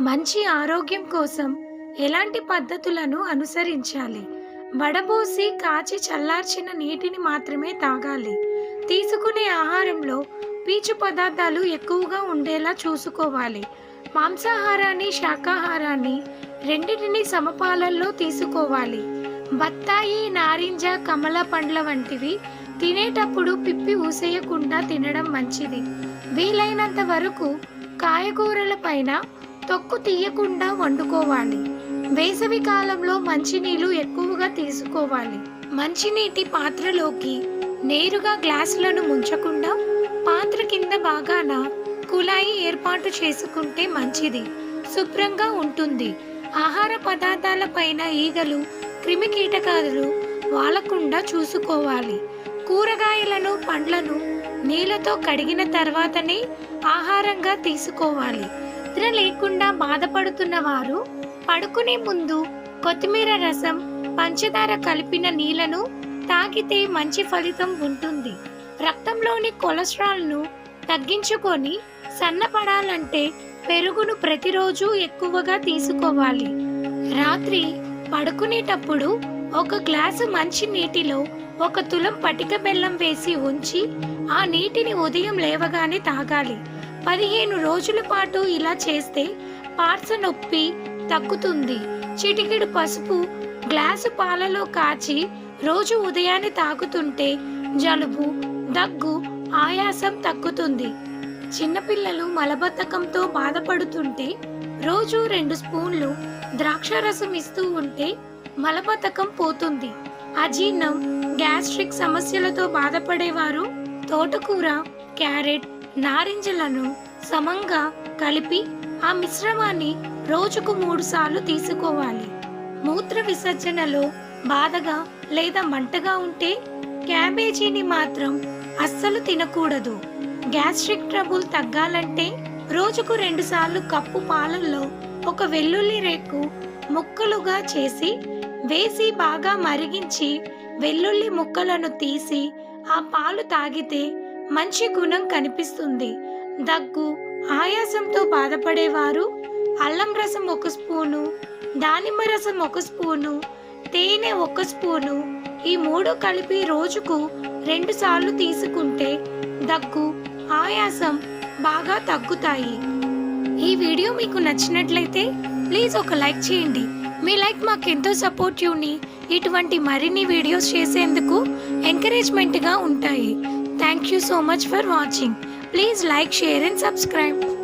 మంచి ఆరోగ్యం కోసం ఎలాంటి పద్ధతులను అనుసరించాలి? వడబోసి కాచి చల్లార్చిన నీటిని మాత్రమే తాగాలి. తీసుకునే ఆహారంలో పీచు పదార్థాలు ఎక్కువగా ఉండేలా చూసుకోవాలి. మాంసాహారాన్ని శాకాహారాన్ని రెండింటిని సమపాలల్లో తీసుకోవాలి. బత్తాయి నారింజ కమల పండ్ల వంటివి తినేటప్పుడు పిప్పి ఊసేయకుండా తినడం మంచిది. వీలైనంత వరకు కాయగూరల పైన తొక్కు తీయకుండా వండుకోవాలి. వేసవి కాలంలో మంచినీళ్ళు ఎక్కువగా తీసుకోవాలి. మంచినీటి పాత్రలోకి నేరుగా గ్లాసులను ముంచకుండా పాత్ర కింద బాగాన కుళాయి ఏర్పాటు చేసుకుంటే మంచిది. శుభ్రంగా ఉంటుంది. ఆహార పదార్థాల పైన ఈగలు క్రిమి కీటకాలు వాలకుండా చూసుకోవాలి. కూరగాయలను పండ్లను నీళ్ళతో కడిగిన తర్వాతనే ఆహారంగా తీసుకోవాలి. నిద్ర లేకుండా బాధపడుతున్న వారు పడుకునే ముందు కొత్తిమీర రసం పంచదార కలిపిన నీళ్ళను తాగితే మంచి ఫలితం ఉంటుంది. రక్తంలోని కొలెస్ట్రాల్ను తగ్గించుకొని సన్నపడాలంటే పెరుగును ప్రతిరోజు ఎక్కువగా తీసుకోవాలి. రాత్రి పడుకునేటప్పుడు ఒక గ్లాసు మంచి నీటిలో ఒక తులం పటిక బెల్లం వేసి ఉంచి ఆ నీటిని ఉదయం లేవగానే తాగాలి. పదిహేను రోజుల పాటు ఇలా చేస్తే పార్స నొప్పి తగ్గుతుంది. చిటికెడు పసుపు గ్లాసు పాలలో కాచి రోజు ఉదయాన్నే తాగుతుంటే జలుబు దగ్గు ఆయాసం తగ్గుతుంది. చిన్నపిల్లలు మలబద్ధకంతో బాధపడుతుంటే రోజు రెండు స్పూన్లు ద్రాక్ష రసం ఇస్తూ ఉంటే మలబద్ధకం పోతుంది. అజీర్ణం గ్యాస్ట్రిక్ సమస్యలతో బాధపడేవారు తోటకూర క్యారెట్ నారింజలను సమంగా కలిపి ఆ మిశ్రమాన్ని రోజుకు మూడు సార్లు తీసుకోవాలి. మూత్ర విసర్జనలో బాధగా లేదా మంటగా ఉంటే క్యాబేజీని మాత్రం అస్సలు తినకూడదు. గ్యాస్ట్రిక్ ట్రబుల్ తగ్గాలంటే రోజుకు రెండు సార్లు కప్పు పాలల్లో ఒక వెల్లుల్లి రేకు ముక్కలుగా చేసి వేసి బాగా మరిగించి వెల్లుల్లి ముక్కలను తీసి ఆ పాలు తాగితే మంచి గుణం కనిపిస్తుంది. దగ్గు ఆయాసంతో బాధపడేవారు అల్లం రసం ఒక స్పూను దానిమ్మ రసం ఒక స్పూను తేనె ఒక స్పూను ఈ మూడు కలిపి రోజుకు రెండు సార్లు తీసుకుంటే దగ్గు ఆయాసం బాగా తగ్గుతాయి. ఈ వీడియో మీకు నచ్చినట్లయితే ప్లీజ్ ఒక లైక్ చేయండి. మీ లైక్ మాకెంతో సపోర్టివ్ని ఇటువంటి మరిన్ని వీడియోస్ చేసేందుకు ఎంకరేజ్మెంట్గా ఉంటాయి. Thank you so much for watching. Please like, share and subscribe.